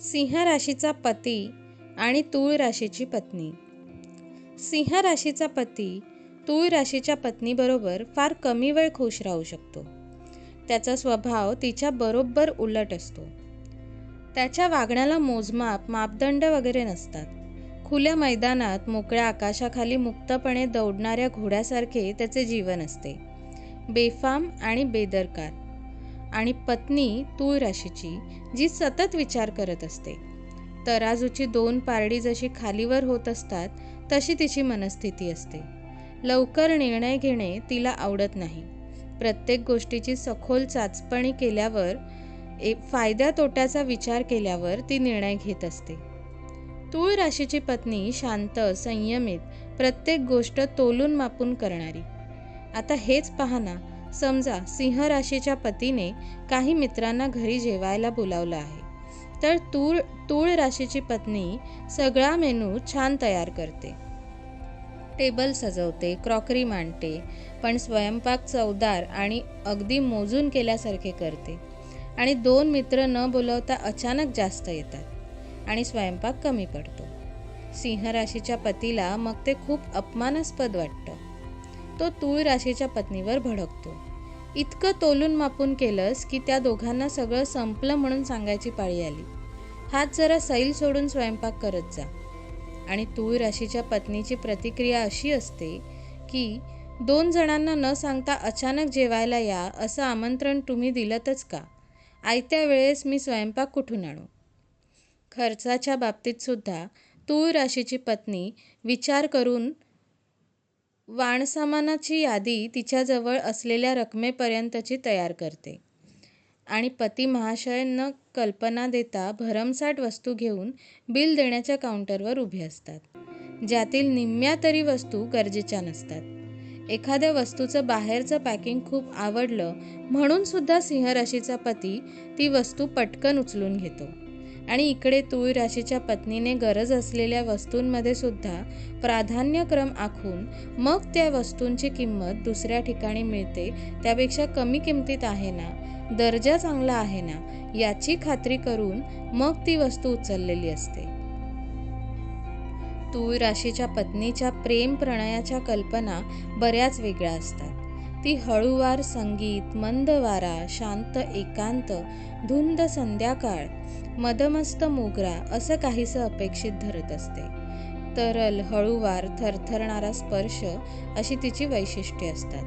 सिंह राशीचा पती आणि तूळ राशीची पत्नी. सिंह राशीचा पती तूळ राशीच्या पत्नीबरोबर फार कमी वेळ खुश राहू शकतो. त्याचा स्वभाव तिच्या बरोबर उलट असतो. त्याच्या वागण्याला मोजमाप मापदंड वगैरे नसतात. खुल्या मैदानात मोकळ्या आकाशाखाली मुक्तपणे दौडणाऱ्या घोड्यासारखे त्याचे जीवन असते. बेफाम आणि बेदरकार. आणि पत्नी तूळ राशीची जी सतत विचार करत असते. तराजूची दोन पारडी जशी खालीवर होत असतात तशी तिची मनस्थिती असते. लवकर निर्णय घेणे तिला आवडत नाही. प्रत्येक गोष्टीची सखोल चाचपणी केल्यावर ए फायद्या तोट्याचा विचार केल्यावर ती निर्णय घेत असते. तूळ राशीची पत्नी शांत संयमित प्रत्येक गोष्ट तोलून मापून करणारी. आता हेच पाहना ना समजा सिंह राशीच्या पतीने काही मित्रांना घरी जेवायला बोलावलं आहे. तर तूळ तूळ राशीची पत्नी सगळा मेनू छान तयार करते. टेबल सजवते क्रॉकरी मांडते पण स्वयंपाक चवदार आणि अगदी मोजून केल्यासारखे करते. आणि दोन मित्र न बोलवता अचानक जास्त येतात आणि स्वयंपाक कमी पडतो. सिंह राशीच्या पतीला मग ते खूप अपमानास्पद वाटतं. तो तूळ राशीच्या पत्नीवर भडकतो. इतकं तोलून मापून केलंस की त्या दोघांना सगळं संपलं म्हणून सांगायची पाळी आली. हात जरा सैल सोडून स्वयंपाक करत जा. आणि तूळ राशीच्या पत्नीची प्रतिक्रिया अशी असते की दोन जणांना न सांगता अचानक जेवायला या असं आमंत्रण तुम्ही दिलंतच का? आयत्या वेळेस मी स्वयंपाक कुठून आणू? खर्चाच्या बाबतीत सुद्धा तूळ राशीची पत्नी विचार करून वाणसामानाची यादी तिच्याजवळ असलेल्या रकमेपर्यंतची तयार करते. आणि पती महाशयांना कल्पना देता भरमसाठ वस्तू घेऊन बिल देण्याच्या काउंटरवर उभे असतात. ज्यातील निम्म्या तरी वस्तू गरजेच्या नसतात. एखाद्या वस्तूचं बाहेरचं पॅकिंग खूप आवडलं म्हणून सुद्धा सिंहराशीचा पती ती वस्तू पटकन उचलून घेतो. आणि इकडे तुळ राशीच्या पत्नीने गरज असलेल्या वस्तूंमध्ये सुद्धा प्राधान्यक्रम आखून मग त्या वस्तूंची किंमत दुसऱ्या ठिकाणी मिळते त्यापेक्षा कमी किमतीत आहे ना? दर्जा चांगला आहे ना? याची खात्री करून मग ती वस्तू उचललेली असते. तूळ राशीच्या पत्नीच्या प्रेम प्रणयाच्या कल्पना बऱ्याच वेगळ्या असतात. ती हळूवार संगीत मंद वारा शांत एकांत धुंद संध्याकाळ मदमस्त मोगरा असं काहीसं अपेक्षित धरत असते. तरल हळूवार थरथरणारा स्पर्श अशी तिची वैशिष्ट्ये असतात.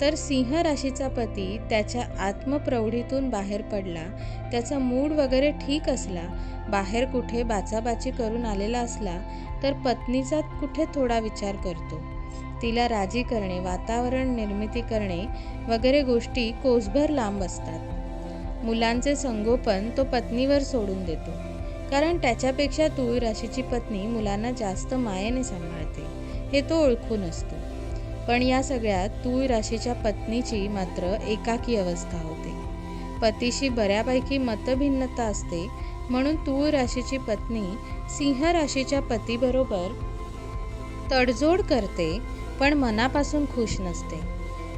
तर सिंह राशीचा पती त्याच्या आत्मप्रौढीतून बाहेर पडला त्याचा मूड वगैरे ठीक असला बाहेर कुठे बाचाबाची करून आलेला असला तर पत्नीचा कुठे थोडा विचार करतो. तिला राजी करणे वातावरण निर्मिती करणे वगैरे गोष्टी कोसभर लांब असतात. मुलांचे संगोपन तो पत्नीवर सोडून देतो. कारण त्याच्यापेक्षा तुळ राशीची पत्नी मुलांना जास्त मायेने सांभाळते हे तो ओळखून असतो. पण या सगळ्यात तुळ राशीच्या पत्नीची मात्र एकाकी अवस्था होते. पतीशी बऱ्यापैकी मतभिन्नता असते म्हणून तूळ राशीची पत्नी सिंह राशीच्या पतीबरोबर तडजोड करते पण मनापासून खुश नसते.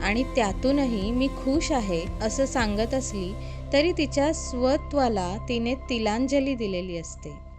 आणि त्यातूनही मी खुश आहे असं सांगत असली तरी तिच्या स्वत्वाला तिने तिलांजली दिलेली असते.